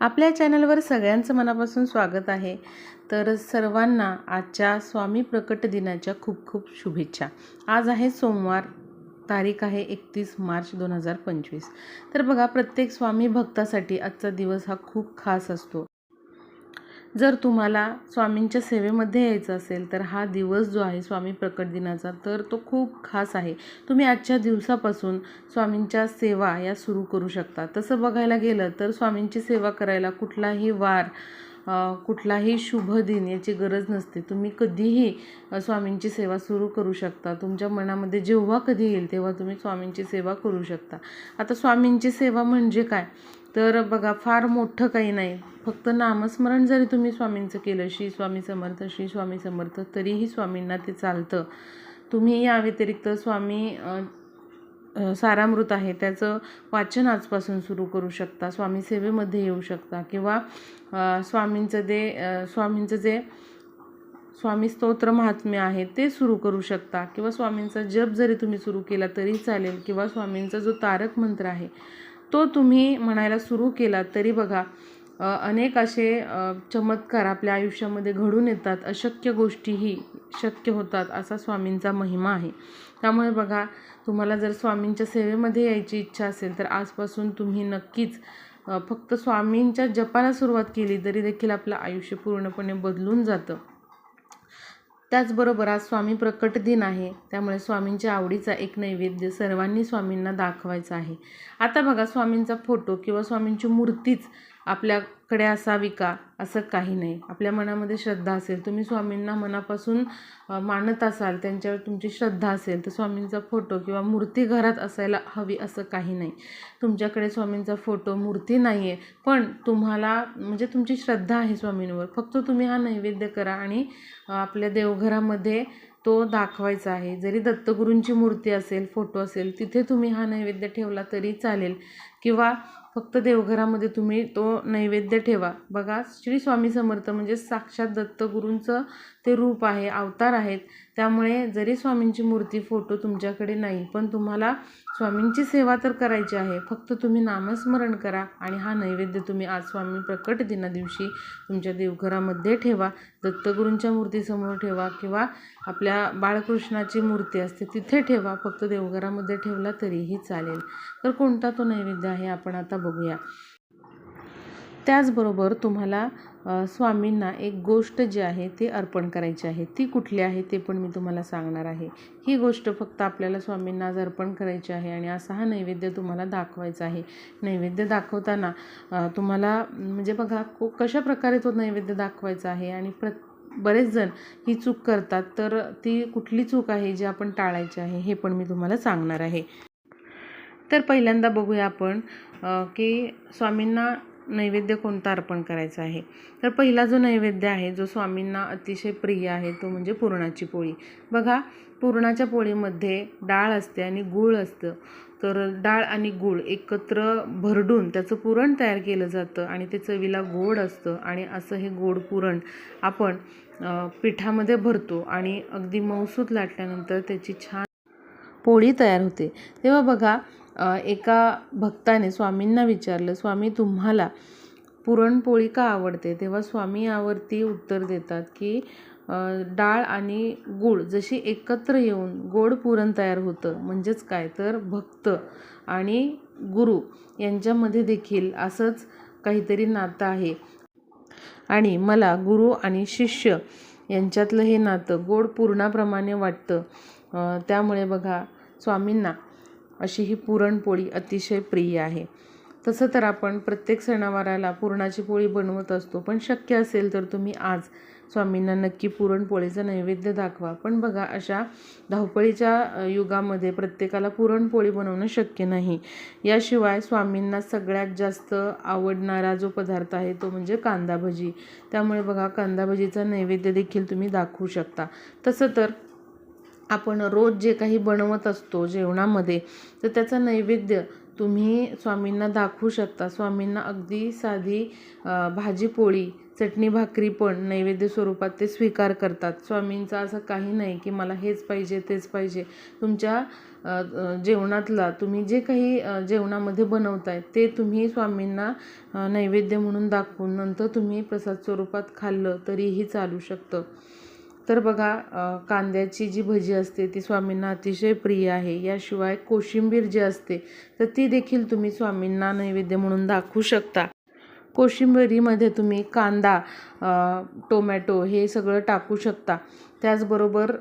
आपल्या चॅनलवर सगळ्यांचं मनापासून स्वागत आहे. तर सर्वांना आजच्या स्वामी प्रकट दिनाच्या खूप खूप शुभेच्छा. आज आहे सोमवार तारीख आहे एकतीस मार्च दोन हजार पंचवीस. तर बघा प्रत्येक स्वामी भक्तासाठी आजचा दिवस हा खूप खास असतो. जर तुम्हाला स्वामींच्या सेवेमध्ये यायचं असेल तर हा दिवस जो आहे स्वामी प्रकट दिनाचा तर तो खूप खास आहे. तुम्ही आजच्या दिवसापासून स्वामींच्या सेवा या सुरू करू शकता. तसं बघायला गेलं तर स्वामींची सेवा करायला कुठलाही वार कुठलाही शुभ दिन याची गरज नसते. तुम्ही कधीही स्वामींची सेवा सुरू करू शकता. तुमच्या मनामध्ये जेव्हा कधी येईल तेव्हा तुम्ही स्वामींची सेवा करू शकता. आता स्वामींची सेवा म्हणजे काय? तर बघा फार मोठं काही नाही. फक्त नामस्मरण जरी तुम्ही स्वामींचं केलं श्री स्वामी समर्थ श्री स्वामी समर्थ तरीही स्वामींना ते चालतं. तुम्ही या व्यतिरिक्त स्वामी सारामृत आहे त्याचं वाचन आजपासून सुरू करू शकता. स्वामी सेवेमध्ये येऊ शकता. किंवा स्वामींचं जे स्वामींचं जे स्वामी स्तोत्र महात्म्य आहे ते सुरू करू शकता. किंवा स्वामींचा जप जरी तुम्ही सुरू केला तरी चालेल. किंवा स्वामींचा जो तारक मंत्र आहे तो तुम्ही म्हणायला सुरू केला तरी बघा अनेक असे चमत्कार आपल्या आयुष्यामध्ये घडून येतात. अशक्य गोष्टीही शक्य होतात असा स्वामींचा महिमा आहे. त्यामुळे बघा तुम्हाला जर स्वामींच्या सेवेमध्ये यायची इच्छा असेल तर आजपासून तुम्ही नक्कीच फक्त स्वामींच्या जपाला सुरुवात केली तरी देखील आपलं आयुष्य पूर्णपणे बदलून जातं. त्याचबरोबर आज स्वामी प्रकट दिन आहे. त्यामुळे स्वामींच्या आवडीचा एक नैवेद्य सर्वांनी स्वामींना दाखवायचा आहे. आता बघा स्वामींचा फोटो किंवा स्वामींची मूर्तीच आपल्याकडे असावी का? असं काही नाही. आपल्या मनामध्ये श्रद्धा असेल. तुम्ही स्वामींना मनापासून मानत असाल त्यांच्यावर तुमची श्रद्धा असेल तर स्वामींचा फोटो किंवा मूर्ती घरात असायला हवी असं काही नाही. तुमच्याकडे स्वामींचा फोटो मूर्ती नाही आहे पण तुम्हाला म्हणजे तुमची श्रद्धा आहे स्वामींवर. फक्त तुम्ही हा नैवेद्य करा आणि आपल्या देवघरामध्ये तो दाखवायचा आहे. जरी दत्तगुरूंची मूर्ती असेल फोटो असेल तिथे तुम्ही हा नैवेद्य ठेवला तरी चालेल. किंवा फक्त देवघरामध्ये तुम्ही तो नैवेद्य ठेवा. बघा श्री स्वामी समर्थ म्हणजे साक्षात दत्तगुरूंचं ते रूप आहे अवतार आहेत. त्यामुळे जरी स्वामींची मूर्ती फोटो तुमच्याकडे नाही पण तुम्हाला स्वामींची सेवा तर करायची आहे. फक्त तुम्ही नामस्मरण करा आणि हा नैवेद्य तुम्ही आज स्वामी प्रकट दिना दिवशी तुमच्या देवघरामध्ये ठेवा. दत्तगुरूंच्या मूर्तीसमोर ठेवा किंवा आपल्या बाळकृष्णाची मूर्ती असते तिथे ठेवा. फक्त देवघरामध्ये ठेवला तरीही चालेल. तर कोणता तो नैवेद्य आहे आपण आता बघूया. त्याचबरोबर तुम्हाला स्वामींना एक गोष्ट जी आहे ती अर्पण करायची आहे. ती कुठली आहे ते पण मी तुम्हाला सांगणार आहे. ही गोष्ट फक्त आपल्याला स्वामींना आज अर्पण करायची आहे आणि असा हा नैवेद्य तुम्हाला दाखवायचा आहे. नैवेद्य दाखवताना तुम्हाला म्हणजे बघा को कशा प्रकारे तो नैवेद्य दाखवायचा आहे आणि प्र बरेच जण ही चूक करतात तर ती कुठली चूक आहे जी आपण टाळायची आहे हे पण मी तुम्हाला सांगणार आहे. तर पहिल्यांदा बघूया आपण की स्वामींना नैवेद्य कोणता अर्पण करायचा आहे? तर पहिला जो नैवेद्य आहे जो स्वामींना अतिशय प्रिय आहे तो म्हणजे पुरणाची पोळी. बघा पुरणाच्या पोळीमध्ये डाळ असते आणि गूळ असतं. तर डाळ आणि गूळ एकत्र भरडून त्याचं पुरण तयार केलं जातं आणि ते चवीला गोड असतं आणि असं हे गोड पुरण आपण पिठामध्ये भरतो आणि अगदी मऊसूत लाटल्यानंतर त्याची छान पोळी तयार होते. तेव्हा बघा एका भक्ताने स्वामींना विचारलं स्वामी तुम्हाला पुरणपोळी का आवडते? तेव्हा स्वामी यावरती उत्तर देतात की डाळ आणि गूळ जशी एकत्र येऊन गोड पुरण तयार होतं म्हणजेच काय तर भक्त आणि गुरु यांच्यामध्ये देखील असंच काहीतरी नातं आहे. आणि मला गुरु आणि शिष्य यांच्यातलं हे नातं गोड पूर्णाप्रमाणे वाटतं. त्यामुळे बघा स्वामींना अशी ही पुरणपोळी अतिशय प्रिय आहे. तसं तर आपण प्रत्येक सणावाराला पुरणाची पोळी बनवत असतो पण शक्य असेल तर तुम्ही आज स्वामींना नक्की पुरणपोळीचं नैवेद्य दाखवा. पण बघा अशा धावपळीच्या युगामध्ये प्रत्येकाला पुरणपोळी बनवणं शक्य नाही. याशिवाय स्वामींना सगळ्यात जास्त आवडणारा जो पदार्थ आहे तो म्हणजे कांदा भजी. त्यामुळे बघा कांदा भजीचा नैवेद्य देखील तुम्ही दाखवू शकता. तसं तर आपण रोज जे काही बनवत असतो जेवणामध्ये तर त्याचं नैवेद्य तुम्ही स्वामींना दाखवू शकता. स्वामींना अगदी साधी भाजी पोळी चटणी भाकरी पण नैवेद्य स्वरूपात ते स्वीकार करतात. स्वामींचा असं काही नाही की मला हेच पाहिजे तेच पाहिजे. तुमच्या जेवणातला तुम्ही जे काही जेवणामध्ये बनवताय ते तुम्ही स्वामींना नैवेद्य म्हणून दाखवून नंतर तुम्ही प्रसाद स्वरूपात खाल्लं तरीही चालू शकतं. तर बघा कांद्याची जी भजी असते ती स्वामींना अतिशय प्रिय आहे. याशिवाय कोशिंबीर जी असते तर ती देखील तुम्ही स्वामींना नैवेद्य म्हणून दाखवू शकता. कोशिंबिरीमध्ये तुम्ही कांदा टोमॅटो हे सगळं टाकू शकता. त्याचबरोबर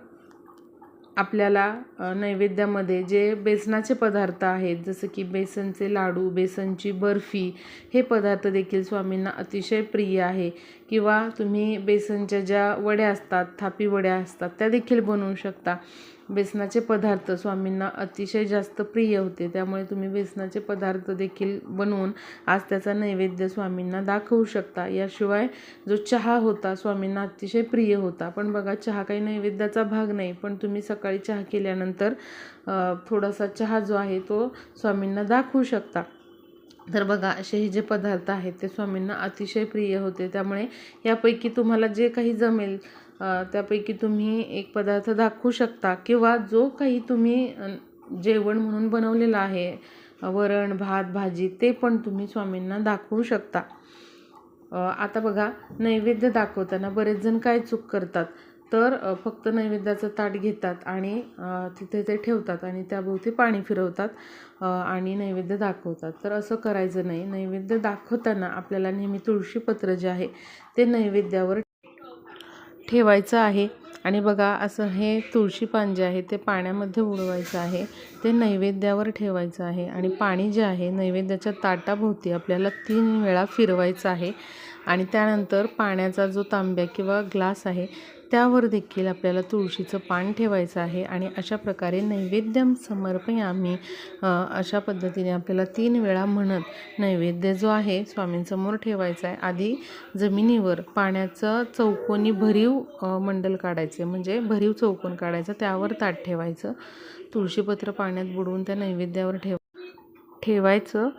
आपल्याला नैवेद्यामध्ये जे बेसनाचे पदार्थ आहेत जसं की बेसनचे लाडू बेसनची बर्फी हे पदार्थ देखील स्वामींना अतिशय प्रिय आहे. किंवा तुम्ही बेसनच्या ज्या वड्या असतात थापी वड्या असतात त्या देखील बनवू शकता. बेसनाचे पदार्थ स्वामींना अतिशय जास्त प्रिय होते. त्यामुळे तुम्ही बेसनाचे पदार्थ देखील बनवून आज त्याचा नैवेद्य स्वामींना दाखवू शकता. याशिवाय जो चहा होता स्वामींना अतिशय प्रिय होता. पण बघा चहा काही नैवेद्याचा भाग नाही. पण तुम्ही सकाळी चहा केल्यानंतर थोडासा चहा जो आहे तो स्वामींना दाखवू शकता. तर बघा असे हे जे पदार्थ आहेत ते स्वामींना अतिशय प्रिय होते. त्यामुळे यापैकी तुम्हाला जे काही जमेल त्यापैकी तुम्ही एक पदार्थ दाखवू शकता. किंवा जो काही तुम्ही जेवण म्हणून बनवलेलं आहे वरण भात भाजी ते पण तुम्ही स्वामींना दाखवू शकता. आता बघा नैवेद्य दाखवताना बरेच जण काय चूक करतात? तर फक्त नैवेद्याचं ताट घेतात आणि तिथे ते ठेवतात आणि त्याभोवती पाणी फिरवतात आणि नैवेद्य दाखवतात. तर असं करायचं नाही. नैवेद्य दाखवताना आपल्याला नेहमी तुळशीपत्र जे आहे ते नैवेद्यावर ठेवायचं आहे. आणि बघा असं हे तुळशी पान जे आहे ते पाण्यामध्ये उडवायचं आहे. ते नैवेद्यावर ठेवायचं आहे. आणि पाणी जे आहे नैवेद्याच्या ताटाभोवती आपल्याला तीन वेळा फिरवायचं आहे. आणि त्यानंतर पाण्याचा जो तांब्या किंवा ग्लास आहे त्यावर देखील आपल्याला तुळशीचं पान ठेवायचं आहे आणि अशा प्रकारे नैवेद्यम समर्पयामी अशा पद्धतीने आपल्याला तीन वेळा म्हणत नैवेद्य जो आहे स्वामींसमोर ठेवायचा आहे. आधी जमिनीवर पाण्याचं चौकोनी भरीव मंडल काढायचे. म्हणजे भरीव चौकोन काढायचं त्यावर ताट ठेवायचं. तुळशीपत्र पाण्यात बुडवून त्या नैवेद्यावर ठेव ठेवायचं.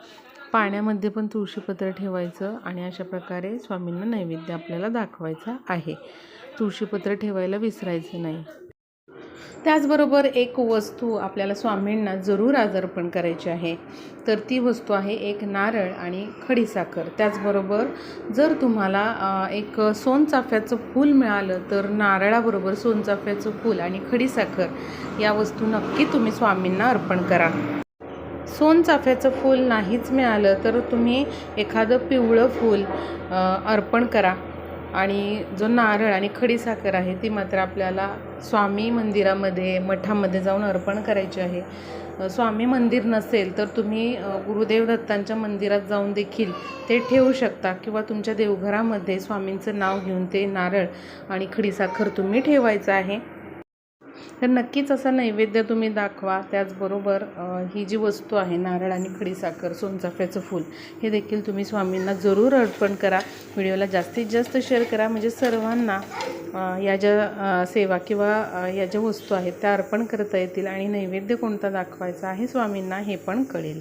पाण्यामध्ये पण तुळशीपत्र ठेवायचं आणि अशा प्रकारे स्वामींना नैवेद्य आपल्याला दाखवायचा आहे. तुळशीपत्र ठेवायला विसरायचं नाही. त्याचबरोबर एक वस्तू आपल्याला स्वामींना जरूर आज अर्पण करायची आहे. तर ती वस्तू आहे एक नारळ आणि खडीसाखर त्याचबरोबर जर तुम्हाला एक सोनचाफ्याचं फूल मिळालं तर नारळाबरोबर सोनचाफ्याचं फूल आणि खडीसाखर या वस्तू नक्की तुम्ही स्वामींना अर्पण करा. सोनचाफ्याचं फूल नाहीच मिळालं तर तुम्ही एखादं पिवळं फूल अर्पण करा. आणि जो नारळ आणि खडीसाखर आहे ती मात्र आपल्याला स्वामी मंदिरामध्ये मठामध्ये जाऊन अर्पण करायची आहे. स्वामी मंदिर नसेल तर तुम्ही गुरुदेव दत्तांच्या मंदिरात जाऊन देखील ते ठेवू शकता किंवा तुमच्या देवघरामध्ये स्वामींचं नाव घेऊन ते नारळ आणि खडीसाखर तुम्ही ठेवायचं आहे. तर नक्कीच असा नैवेद्य तुम्ही दाखवा. त्याचबरोबर ही जी वस्तू आहे नारळ आणि खडीसाखर सोनचाफ्याचं फूल हे देखील तुम्ही स्वामींना जरूर अर्पण करा. व्हिडिओला जास्तीत जास्त शेअर करा. म्हणजे सर्वांना या ज्या सेवा किंवा या ज्या वस्तू आहेत त्या अर्पण करता येतील आणि नैवेद्य कोणता दाखवायचा आहे स्वामींना हे पण कळेल.